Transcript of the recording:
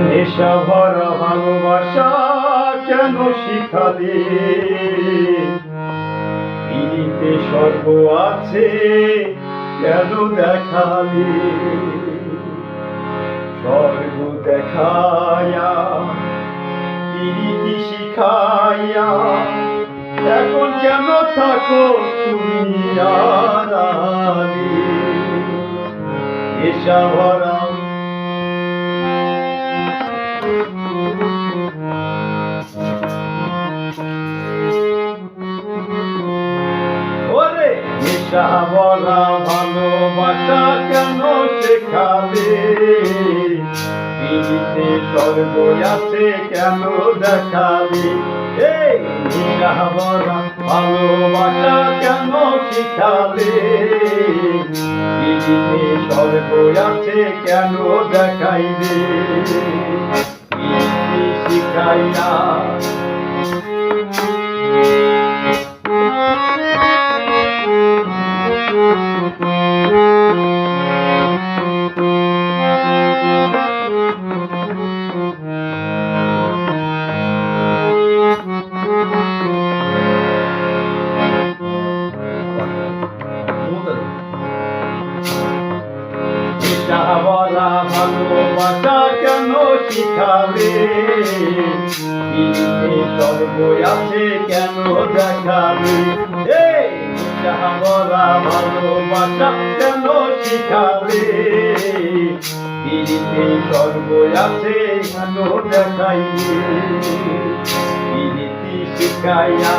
নেশা ভালোবাসা কেন আছে কেন দেখালে? স্বর্গ দেখায়া পৃথিবী শিখাইয়া এখন কেন থাকো তুমি ভরা ওরে নেশা বলা ভালোবাসা কেন শেখাবে? পিড়িতে স্বর্গ আছে ভালোবাসা কেন শিখাবে? পিড়িতে স্বর্গ আছে কেন দেখাইবে শিখাইয়া বলা ভালোবাসা কেন শিখাবে? স্বর্গ আছে কেন দেখাবে? বলা ভালোবাসা কেন শিখাবে? পিড়িতে স্বর্গ আছে কেন দেখাইবে? পিড়িতি শিখাইয়া